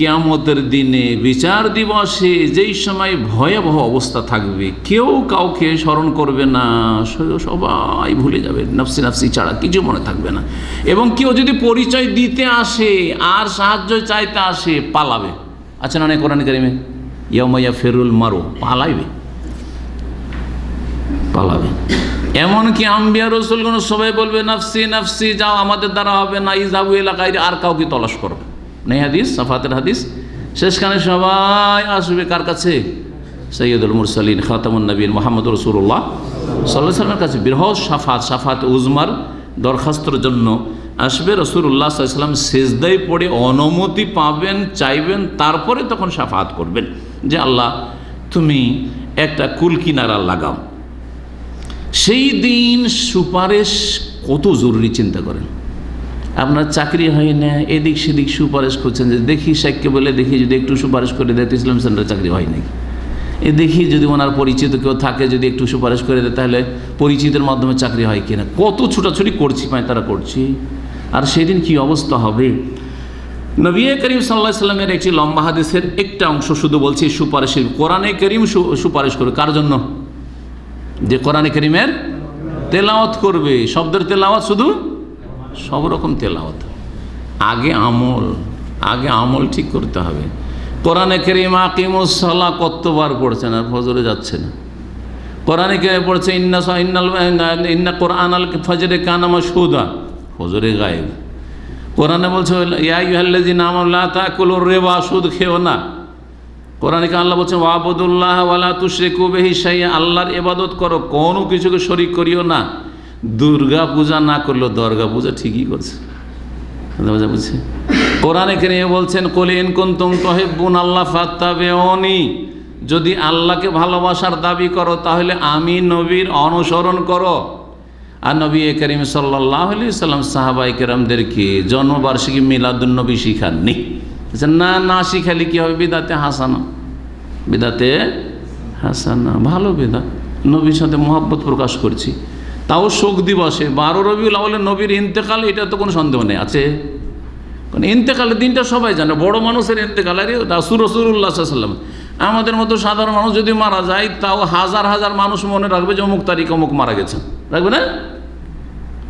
কিয়ামতের দিনে বিচার দিবসে যেই সময় ভয়াবহ অবস্থা থাকবে, কেউ কাউকে স্মরণ করবে না সবাই ভুলে যাবে, নাফসি নাফসি ছাড়া কিছু মনে থাকবে না। এবং কেউ যদি পরিচয় দিতে আসে, আর সাহায্য চাইতে আসে, পালাবে। আচ্ছা না কোরআন কারিমে? ইয়ামাইয়া ফেরুল মারো পালাইবে। পালাবে। এমনকি আম্বিয়া রসুলগুলো সবাই বলবে, নাফসি নাফসি, যাও আমাদের দ্বারা হবে না ইজাবু এলাকায়, আর কাউকে তলাশ করো নেই হাদিস, সাফাতের হাদিস। শেষখানে সবাই আসবে কার কাছে? সৈয়দুল মুরসালিন, খাতামুন নবীন মোহাম্মদ রসুল্লাহ সাল্লাহ সাল্লামের কাছে। বৃহৎ সাফাত সাফাত উজমার দরখাস্তর জন্য আসবে রসুল্লাহ সাল্লাম সেজদাই পড়ে অনুমতি পাবেন, চাইবেন, তারপরে তখন সাফাত করবেন যে আল্লাহ তুমি একটা কুল কিনারা লাগাও। সেই দিন সুপারিশ কত জরুরি চিন্তা করেন। আপনার চাকরি হয় না, এদিক সেদিক সুপারিশ করছেন যে দেখি সাইককে বলে দেখি যদি একটু সুপারিশ করে দেয় তো ইসলাম সেন্টারে চাকরি হয় নাকি এ দেখি যদি ওনার পরিচিত কেউ থাকে যদি একটু সুপারিশ করে দেয় তাহলে পরিচিতের মাধ্যমে চাকরি হয় কিনা। কত ছুটাছুটি করছি পায় তারা করছি। আর সেদিন কি অবস্থা হবে? নবী করিম সাল্লাহ সাল্লামের একটি লম্বা হাদিসের একটা অংশ শুধু বলছি সুপারিশের কোরআনে করিম সুপারিশ করবে কার জন্য? যে কোরআনে করিমের তেলাওয়াত করবে। শব্দের তেলাওয়াত শুধু সব রকম তেলাওয়াত। আগে আমল আগে আমল ঠিক করতে হবে। কোরআনে করিম আকিমুসলা কতবার পড়ছেন আর ফজরে যাচ্ছে না। কোরআনে কে পড়ছে, ইন্না ইন্নাল ইন্না কোরআন আল ফজরে কানামা সুদা ফজরে গায়েব। কোরআনে বলছে আল্লাহ তাকুলুর রেবা সুদ খেও না। কোরআনে আল্লাহ বলছেন ওয়াবুদুল্লাহ ওয়ালা তুশরিকু বিহি শাইআ আল্লাহর ইবাদত করো, কোনো কিছুকে শরিক করিও না। দুর্গা পূজা না করলেও দর্গা পূজা ঠিকই করছে। বুঝছি কোরআনে বলছেন কলিন কুনতুম তহিব্বুন আল্লাহ ফাত্তাবিউনি। যদি আল্লাহকে ভালোবাসার দাবি করো, তাহলে আমি নবীর অনুসরণ করো। আর নবী করিম সাল্লাহ আলি সাল্লাম সাহাবাই কেরামদেরকে জন্মবার্ষিকী মিলাদুন্নবী শিখাননি। না না শিখালে কি হবে? বিদাতে হাসানা। বিদাতে হাসানা, ভালো বিদা নবীর সাথে মহব্বত প্রকাশ করছি। তাও শোক দিবসে। বারো রবিউল আউলের নবীর ইন্তেকাল, এটা তো কোনো সন্দেহ নেই, আছে। কারণ ইন্তেকালের দিনটা সবাই জানে, বড় মানুষের ইন্তেকাল, আরে রাসুর রসুল্লাহ সাল্লাম আমাদের মতো সাধারণ মানুষ যদি মারা যায়, তাও হাজার হাজার মানুষ মনে রাখবে যে অমুক তারিখ অমুক মারা গেছে রাখবে না?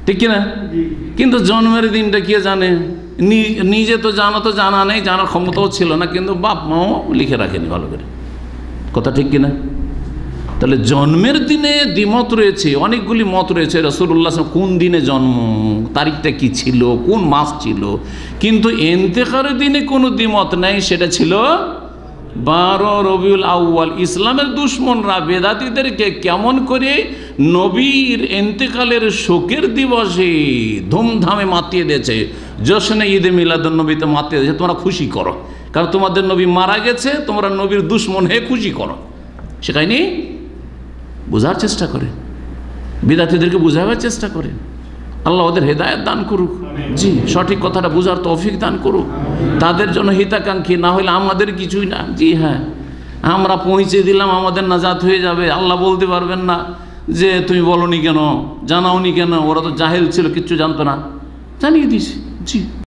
ঠিক কিনা? কিন্তু জন্মের দিনটা কে জানে? নিজে তো জানা তো জানা নেই, জানার ক্ষমতাও ছিল না, কিন্তু বাপ মাও লিখে রাখেনি ভালো করে। কথা ঠিক কিনা? তাহলে জন্মের দিনে দ্বিমত রয়েছে, অনেকগুলি মত রয়েছে রসুল্লাহ কোন দিনে জন্ম, তারিখটা কি ছিল, কোন মাস ছিল, কিন্তু এন্তেকারের দিনে কোনো দ্বিমত নেই, সেটা ছিল বারো রবিউল আউয়াল। ইসলামের দুশ্মনরা, বেদাতিদেরকে কেমন করে নবীর এন্তেকালের শোকের দিবসে ধুমধামে মাতিয়ে দিয়েছে, জশনে ঈদে মিলাদুল নবীতে মাতিয়ে দিয়েছে, তোমরা খুশি করো, কারণ তোমাদের নবী মারা গেছে, তোমরা নবীর দুশ্মন হয়ে খুশি করো, শেখায়নি? বোঝার চেষ্টা করে। বিদ্যার্থীদেরকে বোঝাবার চেষ্টা করে। আল্লাহ ওদের হেদায়ত দান করুক। জি সঠিক কথাটা বোঝার তৌফিক দান করুক। তাদের জন্য হিতাকাঙ্ক্ষী না হলে আমাদের কিছুই না। জি হ্যাঁ আমরা পৌঁছে দিলাম আমাদের নাজাত হয়ে যাবে। আল্লাহ বলতে পারবেন না যে তুমি বলনি কেন? জানাওনি কেন? ওরা তো জাহেল ছিল কিচ্ছু জানতো না। জানিয়ে দিস জি।